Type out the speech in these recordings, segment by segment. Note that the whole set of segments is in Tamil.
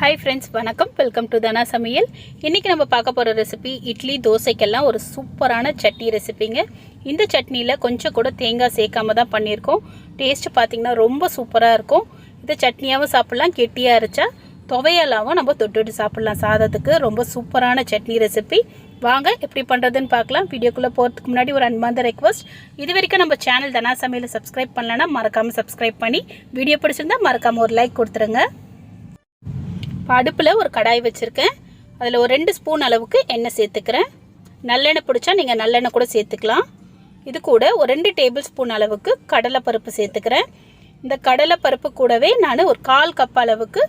ஹாய் ஃப்ரெண்ட்ஸ் வணக்கம். வெல்கம் டு தனா சமையல் இன்றைக்கி நம்ம பார்க்க போகிற ரெசிபி இட்லி தோசைக்கெல்லாம் ஒரு சூப்பரான சட்னி ரெசிபிங்க இந்த சட்னியில் கொஞ்சம் கூட தேங்காய் சேர்க்காம தான் பண்ணியிருக்கோம். டேஸ்ட்டு பார்த்திங்கன்னா ரொம்ப சூப்பராக இருக்கும். இதை சட்னியாகவும் சாப்பிட்லாம் கெட்டியாக அரைச்சா துவையலாகவும் நம்ம தொட்டுட்டு சாப்பிட்லாம். சாதத்துக்கு ரொம்ப சூப்பரான சட்னி ரெசிபி வாங்க எப்படி பண்ணுறதுன்னு பார்க்கலாம். வீடியோக்குள்ளே போகிறதுக்கு முன்னாடி ஒரு அன்பாந்த ரெக்வஸ்ட் இது வரைக்கும் நம்ம சேனல் தனா சமையலை சப்ஸ்கிரைப் பண்ணலன்னா மறக்காமல் சப்ஸ்கிரைப் பண்ணி வீடியோ பிடிச்சிருந்தா மறக்காமல் ஒரு லைக் கொடுத்துருங்க. இப்போ அடுப்பில் ஒரு கடாய் வச்சுருக்கேன். அதில் ஒரு ரெண்டு ஸ்பூன் அளவுக்கு எண்ணெய் சேர்த்துக்கிறேன். நல்லெண்ணெய் பிடிச்சா நீங்கள் நல்லெண்ணெய் கூட சேர்த்துக்கலாம். இது கூட ஒரு ரெண்டு டேபிள் ஸ்பூன் அளவுக்கு கடலைப்பருப்பு சேர்த்துக்கிறேன். இந்த கடலைப்பருப்பு கூடவே நான் ஒரு கால் கப் அளவுக்கு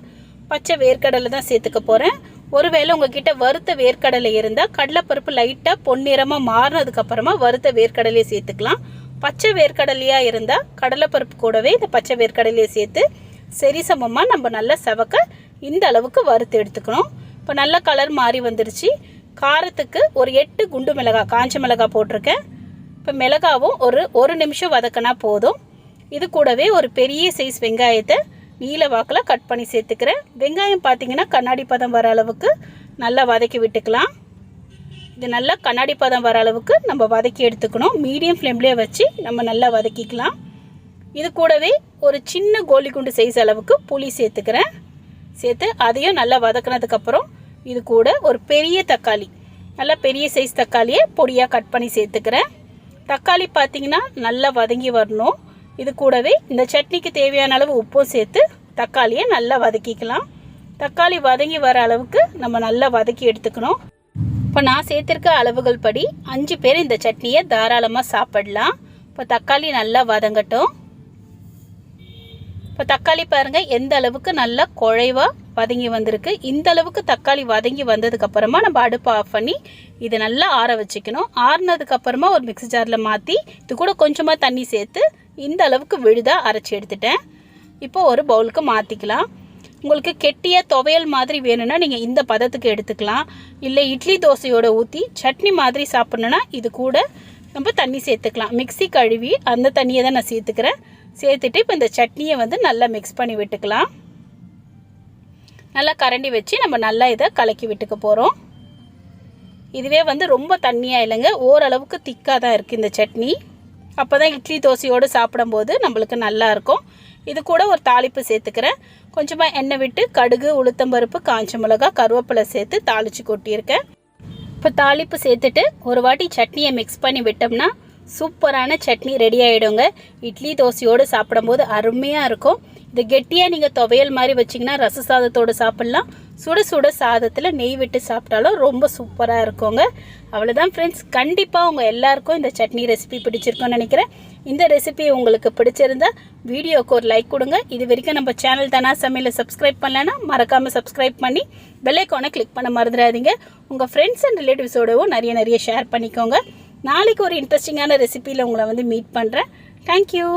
பச்சை வேர்க்கடலை தான் சேர்த்துக்க போகிறேன் ஒருவேளை உங்ககிட்ட வறுத்த வேர்க்கடலை இருந்தால் கடலைப்பருப்பு லைட்டாக பொன்னிறமாக மாறினதுக்கப்புறமா வறுத்த வேர்க்கடலையை சேர்த்துக்கலாம். பச்சை வேர்க்கடலையாக இருந்தால் கடலைப்பருப்பு கூடவே இந்த பச்சை வேர்க்கடலையை சேர்த்து சரிசமமாக நம்ம நல்லா செவக்க இந்த அளவுக்கு வறுத்து எடுத்துக்கணும். இப்போ நல்ல கலர் மாறி வந்துருச்சு. காரத்துக்கு ஒரு எட்டு குண்டு மிளகாய் காஞ்ச மிளகாய் போட்டிருக்கேன். இப்போ மிளகாவும் ஒரு ஒரு நிமிஷம் வதக்கினா போதும். இது கூடவே ஒரு பெரிய சைஸ் வெங்காயத்தை நீல வாக்கில் கட் பண்ணி சேர்த்துக்கிறேன். வெங்காயம் பார்த்தீங்கன்னா கண்ணாடி பதம் வர அளவுக்கு நல்லா வதக்கி விட்டுக்கலாம். இது நல்லா கண்ணாடி பதம் வர அளவுக்கு நம்ம வதக்கி எடுத்துக்கணும். மீடியம் ஃப்ளேம்லேயே வச்சு நம்ம நல்லா வதக்கிக்கலாம். இது கூடவே ஒரு சின்ன கோலி குண்டு சைஸ் அளவுக்கு புளி சேர்த்துக்கிறேன். சேர்த்து அதையும் நல்லா வதக்கினதுக்கப்புறம் இது கூட ஒரு பெரிய தக்காளி. நல்லா பெரிய சைஸ் தக்காளியை பொடியாக கட் பண்ணி சேர்த்துக்கிறேன். தக்காளி பார்த்தீங்கன்னா நல்லா வதங்கி வரணும். இது கூடவே இந்த சட்னிக்கு தேவையான அளவு உப்பும் சேர்த்து தக்காளியை நல்லா வதக்கிக்கலாம். தக்காளி வதங்கி வர அளவுக்கு நம்ம நல்லா வதக்கி எடுத்துக்கணும். இப்போ நான் சேர்த்துருக்க அளவுகள் படி அஞ்சு பேர் இந்த சட்னியை தாராளமாக சாப்பிடலாம். இப்போ தக்காளி நல்லா வதங்கட்டும். இப்போ தக்காளி பாருங்கள் எந்த அளவுக்கு நல்லா குழைவாக வதங்கி வந்திருக்கு. இந்த அளவுக்கு தக்காளி வதங்கி வந்ததுக்கப்புறமா நம்ம அடுப்பை ஆஃப் பண்ணி இதை நல்லா ஆற வச்சுக்கணும். ஆறினதுக்கப்புறமா ஒரு மிக்ஸி ஜாரில் மாற்றி இது கூட கொஞ்சமாக தண்ணி சேர்த்து இந்த அளவுக்கு விழுதாக அரைச்சி எடுத்துட்டேன். இப்போ ஒரு பவுலுக்கு மாற்றிக்கலாம் உங்களுக்கு கெட்டிய துவையல் மாதிரி வேணும்னா நீங்கள் இந்த பதத்துக்கு எடுத்துக்கலாம். இல்லை இட்லி தோசையோட ஊற்றி சட்னி மாதிரி சாப்பிட்ணுன்னா இது கூட நம்ம தண்ணி சேர்த்துக்கலாம். மிக்சி கழுவி அந்த தண்ணியை தான் நான் சேர்த்துக்கிறேன். சேர்த்துட்டு இப்போ இந்த சட்னியை வந்து நல்லா மிக்ஸ் பண்ணி விட்டுக்கலாம். நல்லா கரண்டி வச்சு நம்ம நல்லா இதை கலக்கி விட்டுக்க போகிறோம் இதுவே வந்து ரொம்ப தண்ணியாக இல்லைங்க. ஓரளவுக்கு திக்காக தான் இருக்குது இந்த சட்னி. அப்போ தான் இட்லி தோசையோடு சாப்பிடும்போது நம்மளுக்கு நல்லாயிருக்கும் இது கூட ஒரு தாளிப்பு சேர்த்துக்கிறேன். கொஞ்சமாக எண்ணெய் விட்டு கடுகு உளுத்தம்பருப்பு காஞ்ச மிளகா கருவேப்பிலை சேர்த்து தாளித்து கொட்டியிருக்கேன். இப்போ தாளிப்பு சேர்த்துட்டு ஒரு வாட்டி சட்னியை மிக்ஸ் பண்ணி விட்டோம்னா சூப்பரான சட்னி ரெடி ஆகிடுங்க இட்லி தோசையோடு சாப்பிடும்போது அருமையாக இருக்கும். இது கெட்டியாக நீங்கள் துவையல் மாதிரி வச்சிங்கன்னா ரச சாதத்தோடு சாப்பிட்லாம். சுட சுட சாதத்தில் நெய் விட்டு சாப்பிட்டாலும் ரொம்ப சூப்பராக இருக்குங்க. அவ்வளோதான் ஃப்ரெண்ட்ஸ் கண்டிப்பாக உங்கள் எல்லாருக்கும் இந்த சட்னி ரெசிபி பிடிச்சிருக்கும்னு நினைக்கிறேன். இந்த ரெசிபி உங்களுக்கு பிடிச்சிருந்தா வீடியோவுக்கு ஒரு லைக் கொடுங்க. இது வரைக்கும் நம்ம சேனல் தானா சமையலை சப்ஸ்கிரைப் பண்ணலன்னா மறக்காமல் சப்ஸ்கிரைப் பண்ணி பெல்லைக்கானை கிளிக் பண்ண மறந்துடாதீங்க. உங்கள் ஃப்ரெண்ட்ஸ் அண்ட் ரிலேட்டிவ்ஸோடவும் நிறைய நிறைய ஷேர் பண்ணிக்கோங்க. நாளைக்கு ஒரு இன்ட்ரெஸ்டிங்கான ரெசிப்பியில் உங்களை வந்து மீட் பண்ணுறேன் தேங்க்யூ